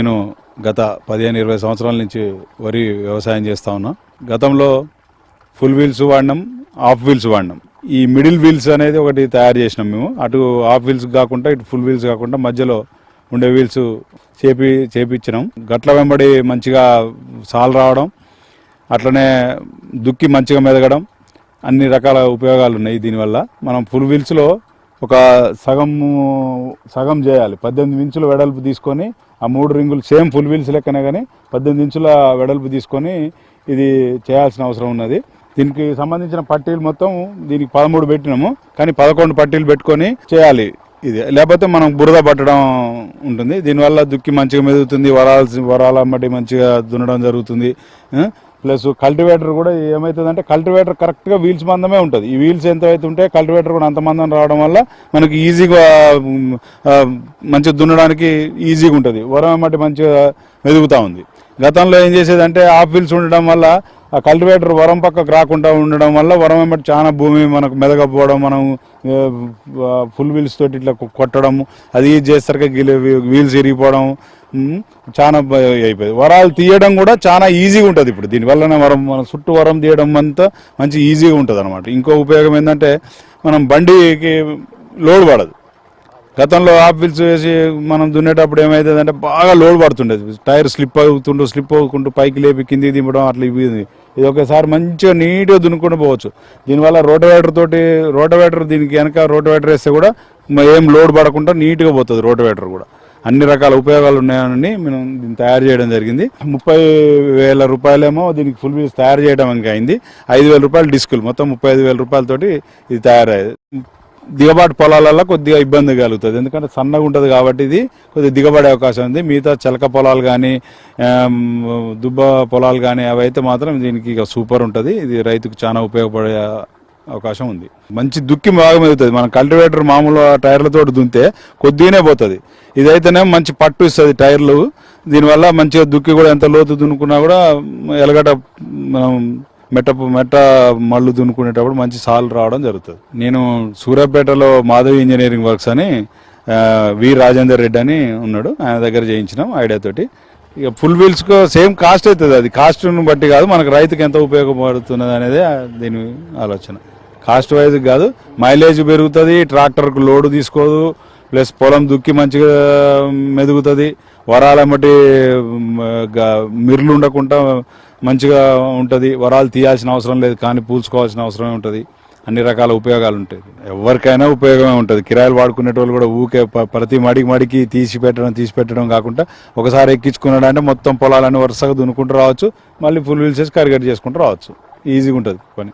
నేను గత పదిహేను ఇరవై సంవత్సరాల నుంచి వరి వ్యవసాయం చేస్తా ఉన్నా. గతంలో ఫుల్ వీల్స్ వాడినాం హాఫ్ వీల్స్ వాడినాం. ఈ మిడిల్ వీల్స్ అనేది ఒకటి తయారు చేసినాం మేము. అటు హాఫ్ వీల్స్ కాకుండా ఇటు ఫుల్ వీల్స్ కాకుండా మధ్యలో ఉండే వీల్స్ చేపి చేపించినాం గట్ల వెంబడి మంచిగా సాల్ రావడం అట్లనే దుక్కి మంచిగా మెదగడం అన్ని రకాల ఉపయోగాలు ఉన్నాయి దీనివల్ల. మనం ఫుల్ వీల్స్లో ఒక సగం సగం చేయాలి. పద్దెనిమిది ఇంచుల వెడల్పు తీసుకొని ఆ మూడు రింగులు సేమ్ ఫుల్ వీల్స్ లెక్కనే కానీ పద్దెనిమిది ఇంచుల వెడల్పు తీసుకొని ఇది చేయాల్సిన అవసరం ఉన్నది. దీనికి సంబంధించిన పట్టీలు మొత్తం దీనికి పదమూడు పెట్టినాము. కానీ పదకొండు పట్టీలు పెట్టుకొని చేయాలి ఇది. లేకపోతే మనం బురద పట్టడం ఉంటుంది. దీనివల్ల దుక్కి మంచిగా మెదుగుతుంది. వరాల్సి వరాల మట్టి మంచిగా దున్నడం జరుగుతుంది. ప్లస్ కల్టివేటర్ కూడా ఏమవుతుందంటే కల్టివేటర్ కరెక్ట్గా వీల్స్ మందమే ఉంటుంది. ఈ వీల్స్ ఎంత అవుతుంటే ఉంటే కల్టివేటర్ కూడా అంత మందం రావడం వల్ల మనకి ఈజీగా మంచిగా దున్నడానికి ఈజీగా ఉంటుంది. వరం మట్టి మంచిగా మెదుగుతూ ఉంది. గతంలో ఏం చేసేదంటే ఆఫ్ వీల్స్ ఉండడం వల్ల ఆ కల్టివేటర్ వరం పక్కకు రాకుండా ఉండడం వల్ల వరం వెంబడి చాలా భూమి మనకు మెదగపోవడం మనం ఫుల్ వీల్స్ తోటి ఇట్లా కొట్టడం అది ఇది చేసరికి వీల్స్ ఇరిగిపోవడం చాలా అయిపోయింది. వరాలు తీయడం కూడా చాలా ఈజీగా ఉంటుంది ఇప్పుడు. దీనివల్ల వరం మన చుట్టూ వరం తీయడం అంతా మంచి ఈజీగా ఉంటుంది అనమాట ఇంకో ఉపయోగం ఏంటంటే మనం బండికి లోడ్ పడదు గతంలో ఆపిల్స్ వీల్స్ వేసి మనం దున్నేటప్పుడు ఏమైతుందంటే బాగా లోడ్ పడుతుండేది. టైర్ స్లిప్ అవుతుంటూ స్లిప్ అవ్వకుండా పైకి లేపి కిందికి దింపడం అట్లా ఇవి ఇది ఒకసారి మంచిగా నీట్గా దున్నుకుంటూ పోవచ్చు. దీనివల్ల రోటవేటర్ తోటి రోటవేటర్ దీనికి వెనక రోటవేటర్ వేస్తే కూడా ఏం లోడ్ పడకుండా నీట్గా పోతుంది రోటవేటర్ కూడా. అన్ని రకాల ఉపయోగాలు ఉన్నాయని మనం దీన్ని తయారు చేయడం జరిగింది. ముప్పై వేల రూపాయలేమో దీనికి ఫుల్ వీల్స్ తయారు చేయడం ఇంకా అయింది. ఐదు వేల రూపాయలు డిస్కులు. మొత్తం ముప్పై ఐదు వేల రూపాయలతోటి ఇది తయారయ్యేది. దిగబాటు పొలాలలో కొద్దిగా ఇబ్బంది కలుగుతుంది. ఎందుకంటే సన్నగా ఉంటుంది కాబట్టి ఇది కొద్దిగా దిగబడే అవకాశం ఉంది. మిగతా చిలక పొలాలు కానీ దుబ్బ పొలాలు కానీ అవైతే మాత్రం దీనికి ఇక సూపర్ ఉంటుంది. ఇది రైతుకు చాలా ఉపయోగపడే అవకాశం ఉంది. మంచి దుక్కి బాగా మెదుగుతుంది మన కల్టివేటర్ మామూలు టైర్లతో దున్నితే కొద్దిగానే పోతుంది. ఇదైతేనే మంచి పట్టు ఇస్తుంది టైర్లు. దీనివల్ల మంచిగా దుక్కి కూడా ఎంత లోతు దున్నుకున్నా కూడా ఎలగట మనం మెట్ట మెట్ట మళ్ళు దున్నుకునేటప్పుడు మంచి సాల్ రావడం జరుగుతుంది. నేను సూర్యాపేటలో మాధవి ఇంజనీరింగ్ వర్క్స్ అని వి రాజేందర్ రెడ్డి అని ఉన్నాడు. ఆయన దగ్గర చేయించినాం ఐడియా తోటి. ఇక ఫుల్ వీల్స్కు సేమ్ కాస్ట్ అవుతుంది. అది కాస్ట్ను బట్టి కాదు మనకు రైతుకి ఎంత ఉపయోగపడుతున్నది అనేది దీని ఆలోచన. కాస్ట్ వైజ్ కాదు మైలేజ్ పెరుగుతుంది ట్రాక్టర్కు లోడు తీసుకోదు ప్లస్ పొలం దుక్కి మంచిగా మెదుగుతుంది. వరాల మట్టి మిర్లు ఉండకుండా మంచిగా ఉంటుంది. వరాలు తీయాల్సిన అవసరం లేదు కానీ పూల్చుకోవాల్సిన అవసరమే ఉంటుంది. అన్ని రకాల ఉపయోగాలు ఉంటాయి. ఎవరికైనా ఉపయోగమే ఉంటుంది. కిరాయిలు వాడుకునేటోళ్ళు కూడా ఊకే ప్రతి మడికి మడికి తీసి పెట్టడం తీసి పెట్టడం కాకుండా ఒకసారి ఎక్కించుకున్నాడు అంటే మొత్తం పొలాలన్నీ వరుసగా దున్నుకుంటూ రావచ్చు. మళ్ళీ ఫుల్ వీల్స్ వేసి కరిగట్ చేసుకుంటూ రావచ్చు. ఈజీగా ఉంటుంది పని.